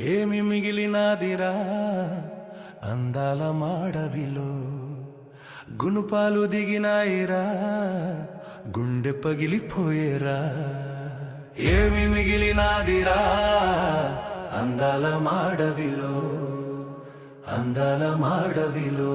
ఏమి మిగిలినాదిరా? అందాల మాడవిలో గుణపాలు దిగినాయిరా? గుండె పగిలిపోయేరా? ఏమి మిగిలినాదిరా? అందాల మాడవిలో అందాల మాడవిలో.